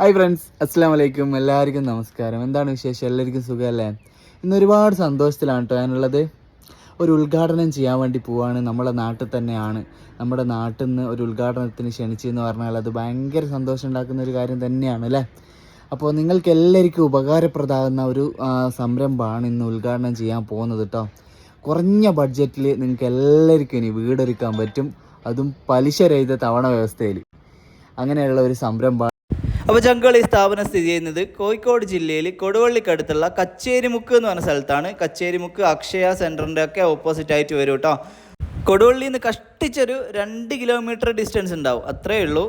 Hi friends അസ്സാം വലൈക്കും എല്ലാവർക്കും നമസ്കാരം. എന്താണ് വിശേഷം? എല്ലാവർക്കും സുഖമല്ലേ? ഇന്ന് ഒരുപാട് സന്തോഷത്തിലാണ് കേട്ടോ ഞാനുള്ളത്. ഒരു ഉദ്ഘാടനം ചെയ്യാൻ വേണ്ടി പോവാണ്. നമ്മുടെ നാട്ടിൽ തന്നെയാണ്. നമ്മുടെ നാട്ടിൽ നിന്ന് ഒരു ഉദ്ഘാടനത്തിന് ക്ഷണിച്ചു എന്ന് പറഞ്ഞാൽ അത് ഭയങ്കര സന്തോഷം ഉണ്ടാക്കുന്ന ഒരു കാര്യം തന്നെയാണ് അല്ലേ? അപ്പോൾ നിങ്ങൾക്ക് എല്ലാവർക്കും ഉപകാരപ്രദമാകുന്ന ഒരു സംരംഭമാണ് ഇന്ന് ഉദ്ഘാടനം ചെയ്യാൻ പോകുന്നത് കേട്ടോ കുറഞ്ഞ ബഡ്ജറ്റിൽ നിങ്ങൾക്ക് എല്ലാവർക്കും ഇനി വീടൊരുക്കാൻ പറ്റും. അതും പലിശ രഹിത തവണ വ്യവസ്ഥയിൽ. അങ്ങനെയുള്ള ഒരു സംരംഭം അപ്പോൾ ചങ്കൾ ഈ സ്ഥാപനം സ്ഥിതി ചെയ്യുന്നത് കോഴിക്കോട് ജില്ലയിൽ കൊടുവള്ളിക്കടുത്തുള്ള കച്ചേരിമുക്ക് എന്ന് പറഞ്ഞ സ്ഥലത്താണ്. കച്ചേരിമുക്ക് അക്ഷയ സെന്ററിന്റെ ഒക്കെ ഓപ്പോസിറ്റ് ആയിട്ട് വരും കേട്ടോ കൊടുവള്ളിയിൽ നിന്ന് കഷ്ടിച്ചൊരു രണ്ട് കിലോമീറ്റർ ഡിസ്റ്റൻസ് ഉണ്ടാവും. അത്രയേ ഉള്ളൂ.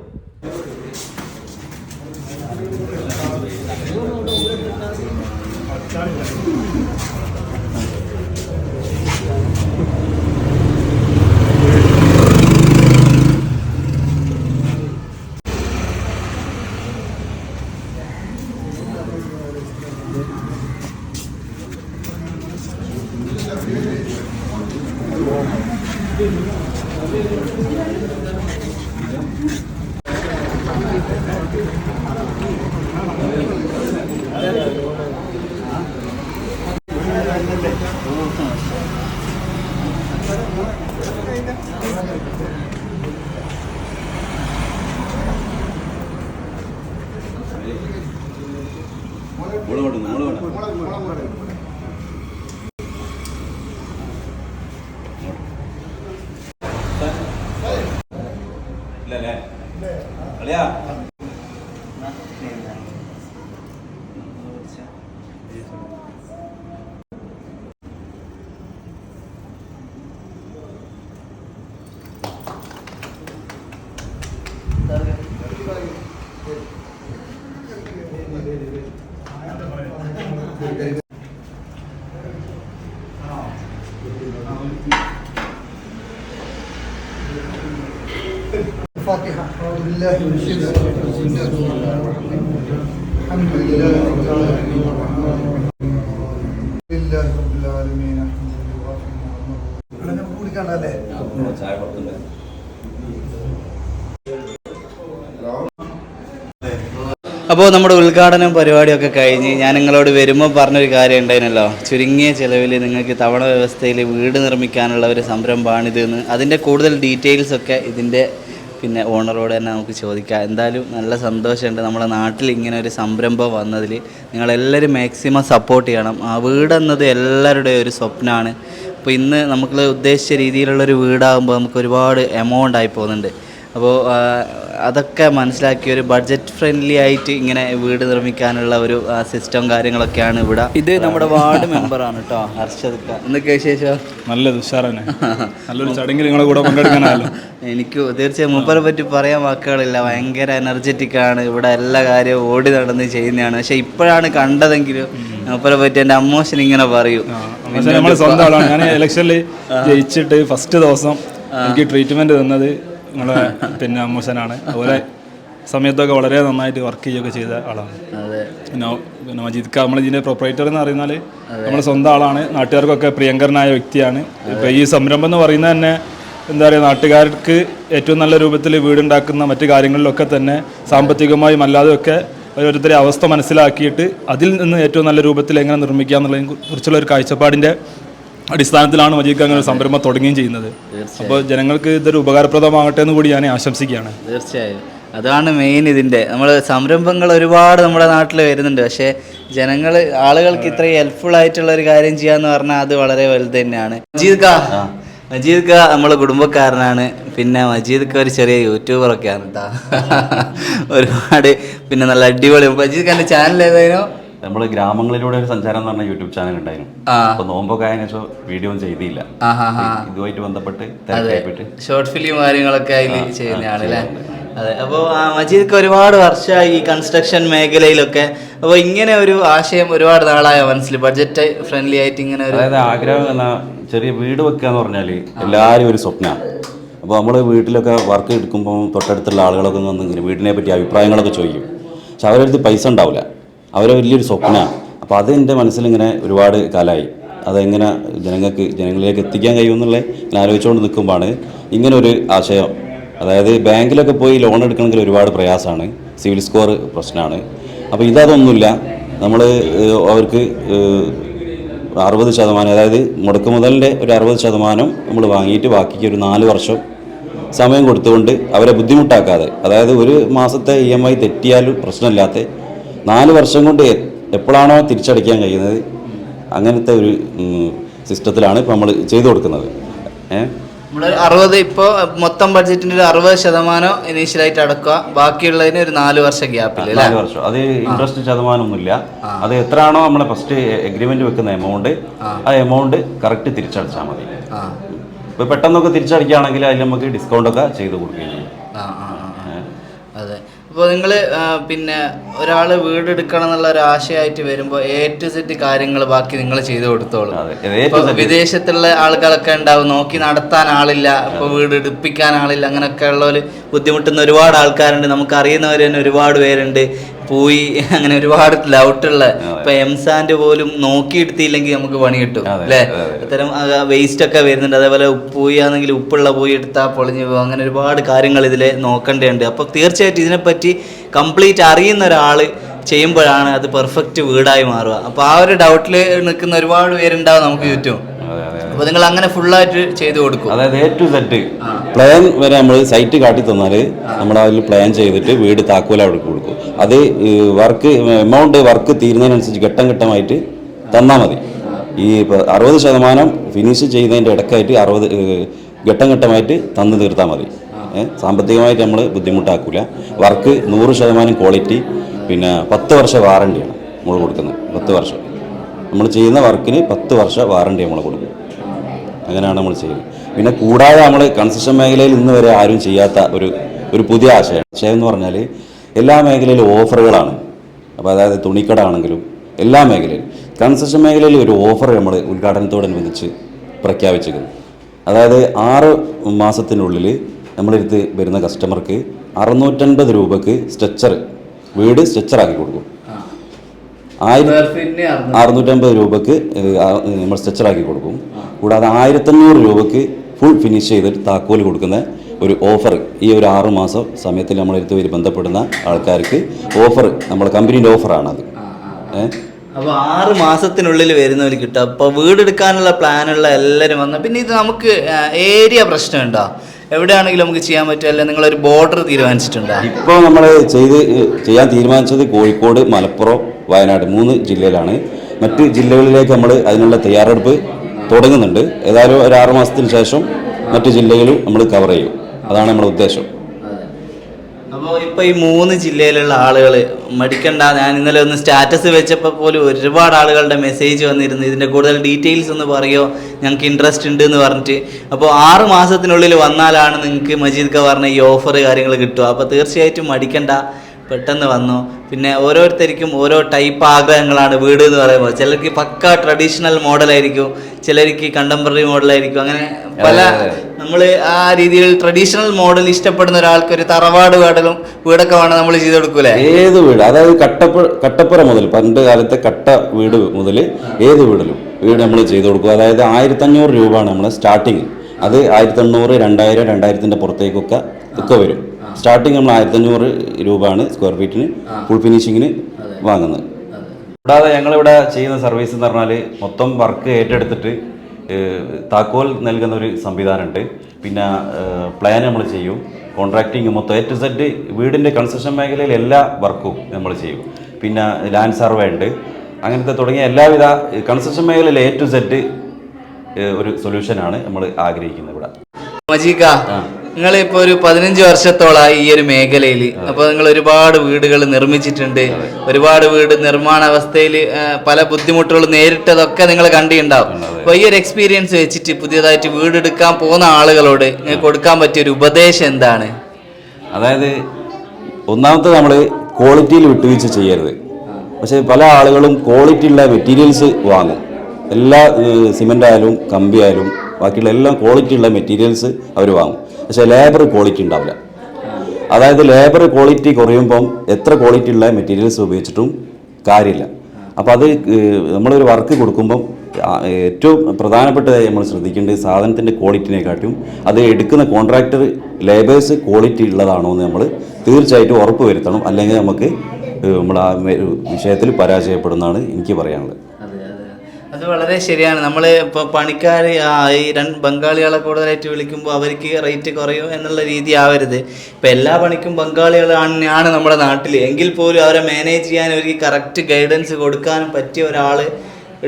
Gracias. بالله من الشيطان الرجيم بسم الله الرحمن الرحيم الحمد لله رب العالمين الرحمن الرحيم لله رب العالمين الحمد لله അങ്ങനെ കുടിക്കണ്ടല്ലേ അപ്പോൾ നമ്മുടെ ഉദ്ഘാടനം പരിപാടിയൊക്കെ കഴിഞ്ഞ് ഞാൻ നിങ്ങളോട് വരുമ്പോൾ പറഞ്ഞൊരു കാര്യം ഉണ്ടായിരുന്നല്ലോ ചുരുങ്ങിയ ചിലവിൽ നിങ്ങൾക്ക് തവണ വ്യവസ്ഥയിൽ വീട് നിർമ്മിക്കാനുള്ള ഒരു സംരംഭമാണിതെന്ന് അതിൻ്റെ കൂടുതൽ ഡീറ്റെയിൽസ് ഒക്കെ ഇതിൻ്റെ പിന്നെ ഓണറോട് തന്നെ നമുക്ക് ചോദിക്കാം. എന്തായാലും നല്ല സന്തോഷമുണ്ട്. നമ്മുടെ നാട്ടിൽ ഇങ്ങനെ ഒരു സംരംഭം വന്നതിൽ നിങ്ങളെല്ലാവരും മാക്സിമം സപ്പോർട്ട് ചെയ്യണം. ആ വീടെന്നത് എല്ലാവരുടെയും ഒരു സ്വപ്നമാണ് അപ്പോൾ ഇന്ന് നമുക്ക് ഉദ്ദേശിച്ച രീതിയിലുള്ളൊരു വീടാകുമ്പോൾ നമുക്ക് ഒരുപാട് എമൗണ്ട് ആയി പോകുന്നുണ്ട്. അപ്പോൾ അതൊക്കെ മനസ്സിലാക്കി ഒരു ബഡ്ജറ്റ് ഫ്രണ്ട്ലി ആയിട്ട് ഇങ്ങനെ വീട് നിർമ്മിക്കാനുള്ള ഒരു സിസ്റ്റം കാര്യങ്ങളൊക്കെയാണ് ഇവിടെ. ഇത് നമ്മുടെ വാർഡ് മെമ്പറാണ് കേട്ടോ ഹർഷദ്. എന്തൊക്കെ വിശേഷം? നല്ലത് ഉഷാറന്നെ നല്ലൊരു ചടങ്ങിൽ നിങ്ങളെ കൂടെ പങ്കെടുക്കാനല്ലോ എനിക്ക് തീർച്ചയായും മൂപ്പരെ പറ്റി പറയാൻ വാക്കുകളില്ല. ഭയങ്കര എനർജറ്റിക് ആണ്. ഇവിടെ എല്ലാ കാര്യവും ഓടി നടന്ന് ചെയ്യുന്നതാണ്. പക്ഷെ ഇപ്പോഴാണ് കണ്ടതെങ്കിലും മൂപ്പരെ പറ്റി എന്റെ അമ്മോശൻ ഇങ്ങനെ പറയൂ. നമ്മൾ സ്വന്തം ആളാണ്. ഞാൻ ഇലക്ഷനിൽ ജയിച്ചിട്ട് ഫസ്റ്റ് ദിവസം എനിക്ക് ട്രീറ്റ്മെന്റ് തന്നത് നമ്മളെ പിന്നെ അമ്മൂസനാണ്. അതുപോലെ സമയത്തൊക്കെ വളരെ നന്നായിട്ട് വർക്ക് ചെയ്യുകയൊക്കെ ചെയ്ത ആളാണ്. പിന്നെ പിന്നെ മജീദ് ഖാൻ നമ്മൾ ഇതിന്റെ പ്രൊപ്പറേറ്റർ എന്ന് പറയുന്നാൽ നമ്മുടെ സ്വന്തം ആളാണ്. നാട്ടുകാർക്കൊക്കെ പ്രിയങ്കരനായ വ്യക്തിയാണ്. ഇപ്പോൾ ഈ സംരംഭം എന്ന് പറയുന്നത് തന്നെ എന്താ പറയുക നാട്ടുകാർക്ക് ഏറ്റവും നല്ല രൂപത്തിൽ വീടുണ്ടാക്കുന്ന മറ്റു കാര്യങ്ങളിലൊക്കെ തന്നെ സാമ്പത്തികമായും അല്ലാതെയൊക്കെ ഓരോരുത്തരെ അവസ്ഥ മനസ്സിലാക്കിയിട്ട് അതിൽ നിന്ന് ഏറ്റവും നല്ല രൂപത്തിൽ എങ്ങനെ നിർമ്മിക്കുക എന്നുള്ളതിനെ കുറിച്ചുള്ള ഒരു കാഴ്ചപ്പാടിന്റെ അടിസ്ഥാനത്തിലാണ് മജീദ് ഖാൻ അങ്ങനെ ഒരു സംരംഭം തുടങ്ങുകയും ചെയ്യുന്നത്. അപ്പോൾ ജനങ്ങൾക്ക് ഇതൊരു ഉപകാരപ്രദമാകട്ടെ എന്ന് കൂടി ഞാൻ ആശംസിക്കുകയാണ്. തീർച്ചയായും. അതാണ് മെയിൻ ഇതിന്റെ. നമ്മൾ സംരംഭങ്ങൾ ഒരുപാട് നമ്മുടെ നാട്ടിൽ വരുന്നുണ്ട്. പക്ഷേ ജനങ്ങൾ ആളുകൾക്ക് ഇത്രയും ഹെൽപ്ഫുൾ ആയിട്ടുള്ള ഒരു കാര്യം ചെയ്യാന്ന് പറഞ്ഞാൽ അത് വളരെ വലുത് തന്നെയാണ്. മജീദ് ഖാ. മജീദ് ഖാ നമ്മളെ കുടുംബക്കാരനാണ്. പിന്നെ മജീദ് ഖാ ഒരു ചെറിയ യൂട്യൂബറൊക്കെയാണ് കേട്ടോ ഒരുപാട് പിന്നെ നല്ല അടിപൊളി. മജീദ് ഖാന്റെ ചാനൽ ഏതായിരുന്നു? നമ്മൾ ഗ്രാമങ്ങളിലൂടെ ഒരു സഞ്ചാരം എന്ന് പറഞ്ഞ യൂട്യൂബ് ചാനൽ ഉണ്ടായിരുന്നു. അപ്പൊ നോമ്പൊക്കെ ആയതിനു ശേഷം വീഡിയോ ചെയ്തില്ല. ഇതുമായിട്ട് ബന്ധപ്പെട്ട് ഷോർട്ട് ഫിലിം കാര്യങ്ങളൊക്കെ അതിൽ ചെയ്യുന്നതാണ് അല്ലേ അതെ. അപ്പോൾ മജീദ്ക്ക് ഒരുപാട് വർഷമായി ഈ കൺസ്ട്രക്ഷൻ മേഖലയിലൊക്കെ. അപ്പോൾ ഇങ്ങനെ ഒരു ആശയം ഒരുപാട് നാളായ മനസ്സിൽ ബഡ്ജറ്റ് ഫ്രണ്ട്ലി ആയിട്ട് ഇങ്ങനെ ഒരു അതായത് ആഗ്രഹം എന്ന ചെറിയ വീട് വെക്കുക എന്ന് പറഞ്ഞാൽ എല്ലാവരും ഒരു സ്വപ്നമാണ് അപ്പോൾ നമ്മൾ വീട്ടിലൊക്കെ വർക്ക് എടുക്കുമ്പോൾ തൊട്ടടുത്തുള്ള ആളുകളൊക്കെ വന്ന് വീടിനെ പറ്റി അഭിപ്രായങ്ങളൊക്കെ ചോദിക്കും. പക്ഷെ അവരടുത്ത് പൈസ ഉണ്ടാവില്ല അവരെ വലിയൊരു സ്വപ്നമാണ് അപ്പോൾ അത് എന്റെ മനസ്സിലിങ്ങനെ ഒരുപാട് കാലമായി അതെങ്ങനെ ജനങ്ങൾക്ക് ജനങ്ങളിലേക്ക് എത്തിക്കാൻ കഴിയുമെന്നുള്ള ഞാൻ ആലോചിച്ചുകൊണ്ട് നിൽക്കുമ്പോഴാണ് ഒരു ആശയം. അതായത് ബാങ്കിലൊക്കെ പോയി ലോൺ എടുക്കണമെങ്കിൽ ഒരുപാട് പ്രയാസമാണ്. സിവിൽ സ്കോർ പ്രശ്നമാണ്. അപ്പോൾ ഇതതൊന്നുമില്ല. നമ്മൾ അവർക്ക് അറുപത് ശതമാനം അതായത് മുടക്ക് മുതലിന്റെ ഒരു അറുപത് ശതമാനം നമ്മൾ വാങ്ങിയിട്ട് ബാക്കിക്ക് ഒരു നാല് വർഷം സമയം കൊടുത്തുകൊണ്ട് അവരെ ബുദ്ധിമുട്ടാക്കാതെ അതായത് ഒരു മാസത്തെ ഇ എം ഐ തെറ്റിയാലും പ്രശ്നമില്ലാത്ത നാല് വർഷം കൊണ്ട് എപ്പോഴാണോ തിരിച്ചടയ്ക്കാൻ കഴിയുന്നത് അങ്ങനത്തെ ഒരു സിസ്റ്റത്തിലാണ് ഇപ്പോൾ നമ്മൾ ചെയ്തു കൊടുക്കുന്നത്. ഏഹ് അറുപത് ഇപ്പോൾ മൊത്തം ബഡ്ജറ്റിന്റെ ഒരു അറുപത് ശതമാനം ഇനീഷ്യലായിട്ട് അടക്കുക. ബാക്കിയുള്ളതിന് ഒരു നാല് വർഷം ഗ്യാപ്പ് ഇല്ല നാല് വർഷം. അത് ഇൻട്രസ്റ്റ് ശതമാനമൊന്നുമില്ല. അത് എത്രയാണോ നമ്മളെ ഫസ്റ്റ് എഗ്രിമെന്റ് വെക്കുന്ന എമൗണ്ട് ആ. എമൗണ്ട് കറക്റ്റ് തിരിച്ചടച്ചാൽ മതി. ഇപ്പോൾ ഇപ്പൊ പെട്ടെന്നൊക്കെ തിരിച്ചടിക്കുകയാണെങ്കിൽ അതിൽ നമുക്ക് ഡിസ്കൗണ്ട് ഒക്കെ ചെയ്ത് കൊടുക്കുകയും ചെയ്യും. ആ ആ ആ, ആ. അതെ. അപ്പോൾ നിങ്ങൾ പിന്നെ ഒരാൾ വീട് എടുക്കണം എന്നുള്ള ഒരു ആശയമായിട്ട് വരുമ്പോൾ എ ടു സെറ്റ് കാര്യങ്ങൾ ബാക്കി നിങ്ങൾ ചെയ്തു കൊടുത്തോളൂ. വിദേശത്തുള്ള ആളുകളൊക്കെ ഉണ്ടാവും നോക്കി നടത്താൻ ആളില്ല ഇപ്പൊ വീട് എടുപ്പിക്കാൻ ആളില്ല അങ്ങനെയൊക്കെ ഉള്ളവർ ബുദ്ധിമുട്ടുന്ന ഒരുപാട് ആൾക്കാരുണ്ട്. നമുക്ക് അറിയുന്നവർ തന്നെ ഒരുപാട് പേരുണ്ട്. പോയി അങ്ങനെ ഒരുപാട് ലൗട്ടുള്ള ഇപ്പൊ എംസാൻഡ് പോലും നോക്കിയെടുത്തില്ലെങ്കിൽ നമുക്ക് പണി കിട്ടും അല്ലെ. ഇത്തരം വേസ്റ്റ് ഒക്കെ വരുന്നുണ്ട്. അതേപോലെ പോയി ആണെങ്കിൽ ഉപ്പുള്ള പോയി എടുത്താൽ പൊളിഞ്ഞു പോകും. അങ്ങനെ ഒരുപാട് കാര്യങ്ങൾ ഇതിൽ നോക്കേണ്ടതുണ്ട്. അപ്പോൾ തീർച്ചയായിട്ടും ഇതിനെപ്പറ്റി കംപ്ലീറ്റ് അറിയുന്ന ഒരാൾ ചെയ്യുമ്പോഴാണ് അത് പെർഫെക്റ്റ് വീടായി മാറുക. അപ്പോൾ ആ ഒരു ഡൗട്ടിൽ നിൽക്കുന്ന ഒരുപാട് പേരുണ്ടാവും നമുക്ക് ചുറ്റും. അപ്പോൾ നിങ്ങൾ അങ്ങനെ ഫുള്ളായിട്ട് ചെയ്തു കൊടുക്കും. അതായത് എ ടു സെറ്റ് പ്ലാൻ വരെ നമ്മൾ സൈറ്റ് കാട്ടി തന്നാൽ നമ്മൾ അതിൽ പ്ലാൻ ചെയ്തിട്ട് വീട് താക്കോല അവിടെ കൊടുക്കും. അത് വർക്ക് എമൗണ്ട് വർക്ക് തീരുന്നതിനനുസരിച്ച് ഘട്ടം ഘട്ടമായിട്ട് തന്നാൽ മതി. ഈ ഇപ്പോൾ അറുപത് ശതമാനം ഫിനിഷ് ചെയ്യുന്നതിന്റെ ഇടക്കായിട്ട് അറുപത് ഘട്ടം ഘട്ടമായിട്ട് തന്നു തീർത്താൽ മതി. സാമ്പത്തികമായിട്ട് നമ്മൾ ബുദ്ധിമുട്ടാക്കില്ല വർക്ക് നൂറ് ശതമാനം ക്വാളിറ്റി പിന്നെ പത്ത് വർഷ വാറണ്ടിയാണ് നമ്മൾ കൊടുക്കുന്നത്. പത്ത് വർഷം. നമ്മൾ ചെയ്യുന്ന വർക്കിന് പത്ത് വർഷ വാറണ്ടി നമ്മൾ കൊടുക്കും. അങ്ങനെയാണ് നമ്മൾ ചെയ്യുന്നത്. പിന്നെ കൂടാതെ നമ്മൾ കൺസ്ട്രക്ഷൻ മേഖലയിൽ ഇന്ന് വരെ ആരും ചെയ്യാത്ത ഒരു ഒരു പുതിയ ആശയം. ആശയം എന്ന് പറഞ്ഞാൽ എല്ലാ മേഖലയിലും ഓഫറുകളാണ്. അപ്പോൾ അതായത് തുണിക്കട ആണെങ്കിലും എല്ലാ മേഖലയിലും. കൺസ്ട്രക്ഷൻ മേഖലയിൽ ഒരു ഓഫർ നമ്മൾ ഉദ്ഘാടനത്തോടനുബന്ധിച്ച് പ്രഖ്യാപിച്ചിരിക്കുന്നു. അതായത് ആറ് മാസത്തിനുള്ളിൽ നമ്മളെടുത്ത് വരുന്ന കസ്റ്റമർക്ക് അറുന്നൂറ്റൻപത് രൂപക്ക് സ്ട്രെച്ചർ വീട് സ്ട്രെച്ചറാക്കി കൊടുക്കും. ആയിരം അറുന്നൂറ്റമ്പത് രൂപക്ക് നമ്മൾ സ്ട്രെച്ചറാക്കി കൊടുക്കും. കൂടാതെ ആയിരത്തഞ്ഞൂറ് രൂപക്ക് ഫുൾ ഫിനിഷ് ചെയ്തിട്ട് താക്കോൽ കൊടുക്കുന്ന ഒരു ഓഫർ ഈ ഒരു ആറ് മാസം സമയത്തിൽ നമ്മളെടുത്ത് വരും ബന്ധപ്പെടുന്ന ആൾക്കാർക്ക് ഓഫർ നമ്മുടെ കമ്പനിയുടെ ഓഫറാണത് ഏഹ് അപ്പോൾ ആറ് മാസത്തിനുള്ളിൽ വരുന്നവർ കിട്ടുക അപ്പോൾ വീടെടുക്കാനുള്ള പ്ലാനുള്ള എല്ലാവരും വന്ന പിന്നെ ഇത് നമുക്ക് ഏരിയ പ്രശ്നമുണ്ടോ? എവിടെയാണെങ്കിലും നമുക്ക് ചെയ്യാൻ പറ്റുമല്ലോ നിങ്ങളൊരു ബോർഡർ തീരുമാനിച്ചിട്ടുണ്ടോ? ഇപ്പോൾ നമ്മൾ ചെയ്ത് ചെയ്യാൻ തീരുമാനിച്ചത് കോഴിക്കോട് മലപ്പുറം വയനാട് മൂന്ന് ജില്ലയിലാണ്. മറ്റ് ജില്ലകളിലേക്ക് നമ്മൾ അതിനുള്ള തയ്യാറെടുപ്പ് തുടങ്ങുന്നുണ്ട്. ഏതായാലും ഒരു ആറ് ശേഷം മറ്റ് ജില്ലകളും നമ്മൾ കവർ ചെയ്യും. അതാണ് നമ്മുടെ ഉദ്ദേശം. അപ്പോൾ ഇപ്പോൾ ഈ മൂന്ന് ജില്ലയിലുള്ള ആളുകൾ മടിക്കണ്ട. ഞാൻ ഇന്നലെ ഒന്ന് സ്റ്റാറ്റസ് വെച്ചപ്പോൾ പോലും ഒരുപാട് ആളുകളുടെ മെസ്സേജ് വന്നിരുന്നു. ഇതിന്റെ കൂടുതൽ ഡീറ്റെയിൽസ് ഒന്ന് പറയുമോ ഞങ്ങൾക്ക് ഇൻട്രസ്റ്റ് ഉണ്ട് എന്ന് പറഞ്ഞിട്ട്. അപ്പോൾ ആറ് മാസത്തിനുള്ളിൽ വന്നാലാണ് നിങ്ങൾക്ക് മജീദ് ക പറഞ്ഞ ഈ ഓഫർ കാര്യങ്ങൾ കിട്ടുക. അപ്പോൾ തീർച്ചയായിട്ടും മടിക്കണ്ട. പെട്ടെന്ന് വന്നു. പിന്നെ ഓരോരുത്തർക്കും ഓരോ ടൈപ്പ് ആഗ്രഹങ്ങളാണ് വീട് എന്ന് പറയുമ്പോൾ. ചിലർക്ക് പക്ക ട്രഡീഷണൽ മോഡലായിരിക്കും ചിലർക്ക് കണ്ടംപററി മോഡലായിരിക്കും അങ്ങനെ പല നമ്മൾ ആ രീതിയിൽ ട്രഡീഷണൽ മോഡൽ ഇഷ്ടപ്പെടുന്ന ഒരാൾക്ക് ഒരു തറവാട് വീടലും വീടൊക്കെ വേണം നമ്മൾ ചെയ്ത് കൊടുക്കൂലേ? ഏത് വീട്? അതായത് കട്ടപ്പ കട്ടപ്പുറ മുതൽ പണ്ട് കാലത്തെ കട്ട വീട് മുതൽ ഏത് വീടിലും വീട് നമ്മൾ ചെയ്ത് കൊടുക്കും. അതായത് ആയിരത്തഞ്ഞൂറ് രൂപയാണ് നമ്മൾ സ്റ്റാർട്ടിങ് അത് ആയിരത്തി എണ്ണൂറ് രണ്ടായിരം രണ്ടായിരത്തിന്റെ പുറത്തേക്കൊക്കെ ഒക്കെ വരും. സ്റ്റാർട്ടിങ് നമ്മൾ ആയിരത്തഞ്ഞൂറ് രൂപയാണ് സ്ക്വയർ ഫീറ്റിന് ഫുൾ ഫിനിഷിങ്ങിന് വാങ്ങുന്നത്. കൂടാതെ ഞങ്ങളിവിടെ ചെയ്യുന്ന സർവീസ് എന്ന് പറഞ്ഞാൽ മൊത്തം വർക്ക് ഏറ്റെടുത്തിട്ട് താക്കോൽ നൽകുന്ന ഒരു സംവിധാനമുണ്ട്. പിന്നെ പ്ലാൻ നമ്മൾ ചെയ്യും. കോൺട്രാക്ടിങ് മൊത്തം എ ടു സെഡ് വീടിന്റെ കൺസ്ട്രക്ഷൻ മേഖലയിൽ എല്ലാ വർക്കും നമ്മൾ ചെയ്യും. പിന്നെ ലാൻഡ് സർവേ ഉണ്ട്. അങ്ങനത്തെ തുടങ്ങിയ എല്ലാവിധ കൺസ്ട്രക്ഷൻ മേഖലയിൽ എ ടു സെഡ് ഒരു സൊല്യൂഷനാണ് നമ്മൾ ആഗ്രഹിക്കുന്നത് ഇവിടെ. ഇപ്പൊ ഒരു പതിനഞ്ച് വർഷത്തോളായി ഈ ഒരു മേഖലയിൽ അപ്പൊ നിങ്ങൾ ഒരുപാട് വീടുകൾ നിർമ്മിച്ചിട്ടുണ്ട്. ഒരുപാട് വീട് നിർമ്മാണ അവസ്ഥയിൽ പല ബുദ്ധിമുട്ടുകൾ നേരിട്ടതൊക്കെ നിങ്ങൾ കണ്ടിട്ടുണ്ടാവും. അപ്പൊ ഈ ഒരു എക്സ്പീരിയൻസ് വെച്ചിട്ട് പുതിയതായിട്ട് വീടെടുക്കാൻ പോകുന്ന ആളുകളോട് കൊടുക്കാൻ പറ്റിയ ഒരു ഉപദേശം എന്താണ്? അതായത് ഒന്നാമത്തെ നമ്മൾ ക്വാളിറ്റിയിൽ വിട്ടുവീഴ്ച ചെയ്യരുത്. പക്ഷേ പല ആളുകളും ക്വാളിറ്റി ഉള്ള മെറ്റീരിയൽസ് വാങ്ങും. എല്ലാ സിമെന്റ് ആയാലും കമ്പി ആയാലും ബാക്കിയുള്ള എല്ലാം ക്വാളിറ്റി ഉള്ള മെറ്റീരിയൽസ് അവർ വാങ്ങും. പക്ഷേ ലേബർ ക്വാളിറ്റി ഉണ്ടാവില്ല. അതായത് ലേബർ ക്വാളിറ്റി കുറയുമ്പം എത്ര ക്വാളിറ്റി ഉള്ള മെറ്റീരിയൽസ് ഉപയോഗിച്ചിട്ടും കാര്യമില്ല. അപ്പോൾ അത് നമ്മളൊരു വർക്ക് കൊടുക്കുമ്പം ഏറ്റവും പ്രധാനപ്പെട്ടതായി നമ്മൾ ശ്രദ്ധിക്കേണ്ടത് സാധനത്തിന്റെ ക്വാളിറ്റിനെക്കാട്ടും അത് എടുക്കുന്ന കോൺട്രാക്ടർ ലേബേഴ്സ് ക്വാളിറ്റി ഉള്ളതാണോ എന്ന് നമ്മൾ തീർച്ചയായിട്ടും ഉറപ്പ് വരുത്തണം. അല്ലെങ്കിൽ നമുക്ക് നമ്മൾ ആ വിഷയത്തിൽ പരാജയപ്പെടുന്നതാണ് എനിക്ക് പറയാനുള്ളത്. അതെ വളരെ ശരിയാണ്. നമ്മൾ ഇപ്പോൾ പണിക്കാർ ഈ രണ്ട് ബംഗാളികളെ കൂടുതലായിട്ട് വിളിക്കുമ്പോൾ അവർക്ക് റേറ്റ് കുറയും എന്നുള്ള രീതി ആവരുത്. ഇപ്പം എല്ലാ പണിക്കും ബംഗാളികളാണ് നമ്മുടെ നാട്ടിൽ എങ്കിൽ പോലും അവരെ മാനേജ് ചെയ്യാൻ അവർക്ക് കറക്റ്റ് ഗൈഡൻസ് കൊടുക്കാനും പറ്റിയ ഒരാൾ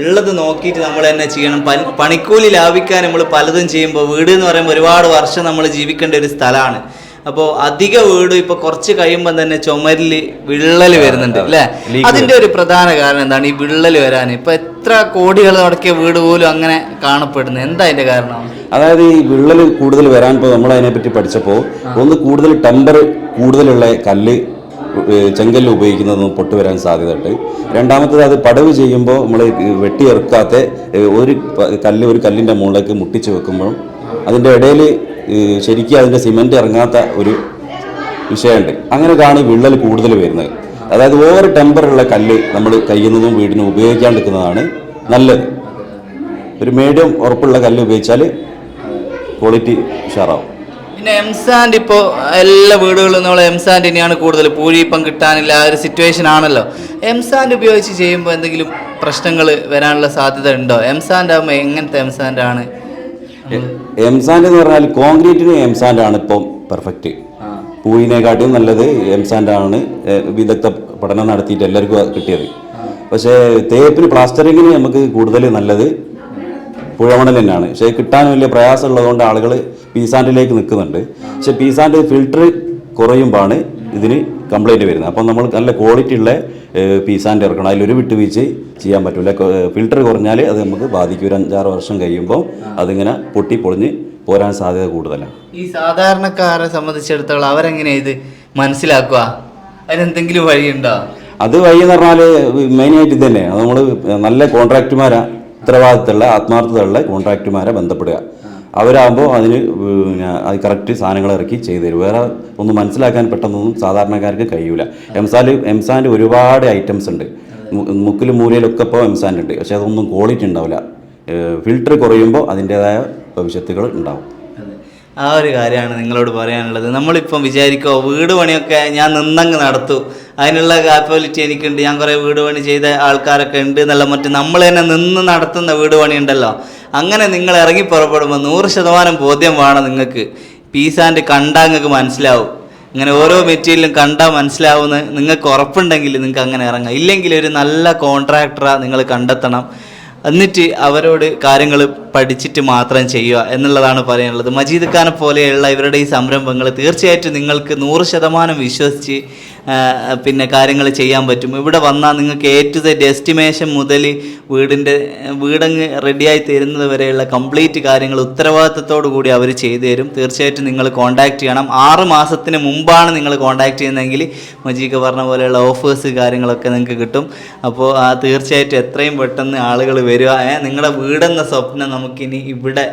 ഉള്ളത് നോക്കിയിട്ട് നമ്മൾ തന്നെ ചെയ്യണം. പണിക്കൂലി ലാഭിക്കാൻ നമ്മൾ പലതും ചെയ്യുമ്പോൾ വീട് എന്ന് പറയുമ്പോൾ ഒരുപാട് വർഷം നമ്മൾ ജീവിക്കേണ്ട ഒരു സ്ഥലമാണ്. അപ്പോൾ അധിക വീട് ഇപ്പൊ കുറച്ച് കഴിയുമ്പോൾ തന്നെ ചുമരിൽ വിള്ളൽ വരുന്നുണ്ട് അല്ലേ അതിന്റെ ഒരു പ്രധാന കാരണം എന്താണ് ഈ വിള്ളൽ വരാൻ? ഇപ്പൊ എത്ര കോടികൾ നടക്കിയ വീട് പോലും അങ്ങനെ കാണപ്പെടുന്നത് എന്താ അതിന്റെ കാരണം? അതായത് ഈ വിള്ളൽ കൂടുതൽ വരാൻ ഇപ്പോൾ നമ്മൾ അതിനെപ്പറ്റി പഠിച്ചപ്പോൾ ഒന്ന് കൂടുതൽ ടെമ്പർ കൂടുതലുള്ള കല്ല് ചെങ്കല്ല് ഉപയോഗിക്കുന്നത് പൊട്ടു വരാൻ സാധ്യതയുണ്ട്. രണ്ടാമത്തത് അത് പടവ് ചെയ്യുമ്പോൾ നമ്മൾ വെട്ടിയെറുക്കാത്ത ഒരു കല്ല് ഒരു കല്ലിന്റെ മുകളിലേക്ക് മുട്ടിച്ച് വെക്കുമ്പോൾ അതിന്റെ ഇടയിൽ ശരിക്കും അതിന്റെ സിമന്റ് ഇറങ്ങാത്ത ഒരു വിഷയമുണ്ട്. അങ്ങനെയൊക്കെയാണ് വിള്ളൽ കൂടുതൽ വരുന്നത്. അതായത് ഓവർ ടെമ്പറുള്ള കല്ല് നമ്മൾ കയ്യുന്നതും വീടിനും ഉപയോഗിക്കാണ്ടിരിക്കുന്നതാണ് നല്ലത്. ഒരു മീഡിയം ഉറപ്പുള്ള കല്ല് ഉപയോഗിച്ചാൽ ക്വാളിറ്റി ഉഷാറാവും. പിന്നെ എം സാൻഡ് ഇപ്പോൾ എല്ലാ വീടുകളിലും നമ്മൾ എം സാൻഡ് തന്നെയാണ് കൂടുതൽ പൂഴിപ്പം കിട്ടാനില്ല ആ ഒരു സിറ്റുവേഷൻ ആണല്ലോ. എം സാൻഡ് ഉപയോഗിച്ച് ചെയ്യുമ്പോൾ എന്തെങ്കിലും പ്രശ്നങ്ങൾ വരാനുള്ള സാധ്യത ഉണ്ടോ? എം സാൻഡ് ആകുമ്പോൾ എങ്ങനത്തെ എംസാൻഡ് ആണ് എംസാൻഡ് എന്ന് പറഞ്ഞാൽ കോൺക്രീറ്റിന് എംസാൻഡ് ആണ് ഇപ്പം പെർഫെക്റ്റ് പൂയിനെക്കാട്ടിയും നല്ലത് എംസാൻഡ് ആണ് വിദഗ്ധ പഠനം നടത്തിയിട്ട് എല്ലാവർക്കും കിട്ടിയത്. പക്ഷേ തേപ്പിന് പ്ലാസ്റ്ററിങ്ങിന് നമുക്ക് കൂടുതൽ നല്ലത് പുഴമണൽ തന്നെയാണ്. പക്ഷേ കിട്ടാൻ വലിയ പ്രയാസമുള്ളതുകൊണ്ട് ആളുകൾ പീസാൻഡിലേക്ക് നിൽക്കുന്നുണ്ട്. പക്ഷെ പീസാൻഡ് ഫിൽറ്റർ കുറയുമ്പോഴാണ് ഇതിന് കംപ്ലൈന്റ് വരുന്നത്. അപ്പം നമ്മൾ നല്ല ക്വാളിറ്റി ഉള്ള പീസാൻഡ് ഇറക്കണം. അതിലൊരു വിട്ടുവീഴ്ച ചെയ്യാൻ പറ്റില്ല ഫിൽറ്റർ കുറഞ്ഞാൽ അത് നമുക്ക് ബാധിക്കും ഒരു അഞ്ചാറ് വർഷം കഴിയുമ്പോൾ അതിങ്ങനെ പൊട്ടി പൊളിഞ്ഞ് പോരാൻ സാധ്യത കൂടുതലാണ്. ഈ സാധാരണക്കാരെ സംബന്ധിച്ചിടത്തോളം അവരെങ്ങനെ ഇത് മനസ്സിലാക്കുക? അതിനെന്തെങ്കിലും വഴിയുണ്ടോ? അത് വഴി എന്ന് പറഞ്ഞാൽ മെയിനായിട്ട് ഇത് തന്നെ നമ്മൾ നല്ല കോൺട്രാക്റ്റുമാരെ ഉത്തരവാദിത്തമുള്ള ആത്മാർത്ഥതയുള്ള കോൺട്രാക്റ്റുമാരെ ബന്ധപ്പെടുക. അവരാകുമ്പോൾ അതിന് പിന്നെ അത് കറക്റ്റ് സാധനങ്ങൾ ഇറക്കി ചെയ്തു തരും. വേറെ ഒന്ന് മനസ്സിലാക്കാൻ പെട്ടെന്നൊന്നും സാധാരണക്കാർക്ക് കഴിയൂല. എംസാൽ എംസാന്റെ ഒരുപാട് ഐറ്റംസ് ഉണ്ട്. മുക്കിലും മൂലയിലൊക്കെ ഇപ്പോൾ എംസാന്റെ ഉണ്ട്. പക്ഷേ അതൊന്നും ക്വാളിറ്റി ഉണ്ടാവില്ല. ഫിൽട്ടർ കുറയുമ്പോൾ അതിന്റേതായ ഭവിഷ്യത്തുകൾ ഉണ്ടാവും. ആ ഒരു കാര്യമാണ് നിങ്ങളോട് പറയാനുള്ളത്. നമ്മളിപ്പം വിചാരിക്കോ വീട് പണിയൊക്കെ ഞാൻ നിന്നങ്ങ് നടത്തു. അതിനുള്ള കാപ്പബിലിറ്റി എനിക്കുണ്ട്. ഞാൻ കുറേ വീട് പണി ചെയ്ത ആൾക്കാരൊക്കെ ഉണ്ട് എന്നല്ല മറ്റ് നമ്മൾ തന്നെ നിന്ന് നടത്തുന്ന വീട് പണി ഉണ്ടല്ലോ അങ്ങനെ നിങ്ങൾ ഇറങ്ങി പുറപ്പെടുമ്പോൾ നൂറ് ശതമാനം ബോധ്യം വേണം നിങ്ങൾക്ക്. ആൻഡ് കണ്ടാൽ നിങ്ങൾക്ക് മനസ്സിലാവും. ഇങ്ങനെ ഓരോ മെറ്റീരിയലും കണ്ടാൽ മനസ്സിലാവുന്ന നിങ്ങൾക്ക് ഉറപ്പുണ്ടെങ്കിൽ നിങ്ങൾക്ക് അങ്ങനെ ഇറങ്ങാം. ഇല്ലെങ്കിൽ ഒരു നല്ല കോൺട്രാക്ടറെ നിങ്ങൾ കണ്ടെത്തണം. എന്നിട്ട് അവരോട് കാര്യങ്ങൾ പഠിച്ചിട്ട് മാത്രം ചെയ്യുക എന്നുള്ളതാണ് പറയാനുള്ളത്. മജീദ് ഖാനെ പോലെയുള്ള ഇവരുടെ ഈ സംരംഭങ്ങൾ തീർച്ചയായിട്ടും നിങ്ങൾക്ക് നൂറ് ശതമാനം വിശ്വസിച്ച് പിന്നെ കാര്യങ്ങൾ ചെയ്യാൻ പറ്റും. ഇവിടെ വന്നാൽ നിങ്ങൾക്ക് എ ടു സെറ്റ് എസ്റ്റിമേഷൻ മുതൽ വീടിന്റെ വീടങ്ങ് റെഡിയായി തരുന്നത് വരെയുള്ള കംപ്ലീറ്റ് കാര്യങ്ങൾ ഉത്തരവാദിത്തത്തോടു കൂടി അവർ ചെയ്തു തരും. തീർച്ചയായിട്ടും നിങ്ങൾ കോൺടാക്ട് ചെയ്യണം. ആറ് മാസത്തിന് മുമ്പാണ് നിങ്ങൾ കോൺടാക്ട് ചെയ്യുന്നതെങ്കിൽ മജീക്ക് പറഞ്ഞ പോലെയുള്ള ഓഫേഴ്സ് കാര്യങ്ങളൊക്കെ നിങ്ങൾക്ക് കിട്ടും. അപ്പോൾ ആ തീർച്ചയായിട്ടും എത്രയും പെട്ടെന്ന് ആളുകൾ വരിക. നിങ്ങളുടെ വീടെന്ന സ്വപ്നം നമുക്കിനി ഇവിടെ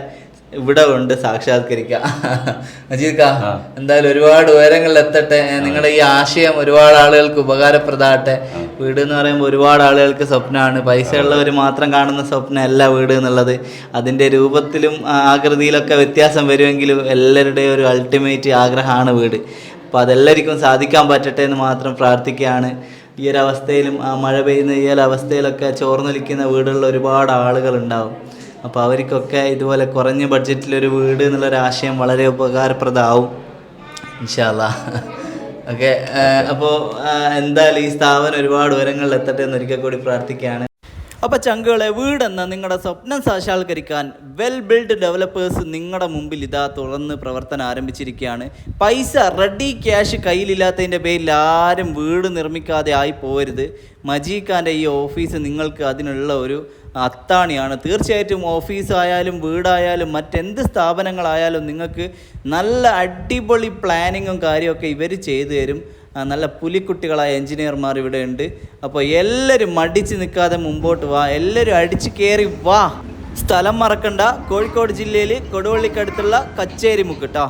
ഇവിടെ കൊണ്ട് സാക്ഷാത്കരിക്കാം. മജീദ് എന്തായാലും ഒരുപാട് ഉയരങ്ങളിൽ എത്തട്ടെ. നിങ്ങളുടെ ഈ ആശയം ഒരുപാട് ആളുകൾക്ക് ഉപകാരപ്രദമാകട്ടെ. വീട് എന്ന് പറയുമ്പോൾ ഒരുപാട് ആളുകൾക്ക് സ്വപ്നമാണ്. പൈസ ഉള്ളവർ മാത്രം കാണുന്ന സ്വപ്നമല്ല വീട് എന്നുള്ളത്. അതിന്റെ രൂപത്തിലും ആകൃതിയിലൊക്കെ വ്യത്യാസം വരുമെങ്കിലും എല്ലാവരുടെയും ഒരു അൾട്ടിമേറ്റ് ആഗ്രഹമാണ് വീട്. അപ്പോൾ അതെല്ലാവർക്കും സാധിക്കാൻ പറ്റട്ടെ എന്ന് മാത്രം പ്രാർത്ഥിക്കുകയാണ്. ഈ ഒരു അവസ്ഥയിലും ആ മഴ പെയ്യുന്ന ഈ ഒരു അവസ്ഥയിലൊക്കെ ചോർന്നൊലിക്കുന്ന വീടുകളിൽ ഒരുപാട് ആളുകളുണ്ടാവും അപ്പോൾ അവർക്കൊക്കെ ഇതുപോലെ കുറഞ്ഞ ബഡ്ജറ്റിലൊരു വീട് എന്നുള്ളൊരു ആശയം വളരെ ഉപകാരപ്രദമാവും. ഇൻഷാല്ല ഓക്കെ അപ്പോൾ എന്തായാലും ഈ സ്ഥാപനം ഒരുപാട് ഉയരങ്ങളിൽ എത്തട്ടെ എന്ന് ഒരിക്കൽ കൂടി പ്രാർത്ഥിക്കുകയാണ്. അപ്പോൾ ചങ്കുകളെ വീടെന്ന നിങ്ങളുടെ സ്വപ്നം സാക്ഷാത്കരിക്കാൻ വെൽ ബിൽഡ് ഡെവലപ്പേഴ്സ് നിങ്ങളുടെ മുമ്പിൽ ഇതാ തുറന്ന് പ്രവർത്തനം ആരംഭിച്ചിരിക്കുകയാണ് പൈസ റെഡി ക്യാഷ് കയ്യിലില്ലാത്തതിന്റെ പേരിൽ ആരും വീട് നിർമ്മിക്കാതെ ആയി പോരുത്. മജീഖാന്റെ ഈ ഓഫീസ് നിങ്ങൾക്ക് അതിനുള്ള ഒരു അത്താണിയാണ്. തീർച്ചയായിട്ടും ഓഫീസായാലും വീടായാലും മറ്റെന്ത് സ്ഥാപനങ്ങളായാലും നിങ്ങൾക്ക് നല്ല അടിപൊളി പ്ലാനിങ്ങും കാര്യമൊക്കെ ഇവർ ചെയ്തു തരും. നല്ല പുലിക്കുട്ടികളായ എഞ്ചിനീയർമാർ ഇവിടെ ഉണ്ട്. അപ്പോൾ എല്ലാവരും മടിച്ച് നിൽക്കാതെ മുമ്പോട്ട് വാ. എല്ലാവരും അടിച്ച് കയറി വാ. സ്ഥലം മറക്കണ്ട. കോഴിക്കോട് ജില്ലയിൽ കൊടുവള്ളിക്കടുത്തുള്ള കച്ചേരി മുക്ക് ട്ടോ.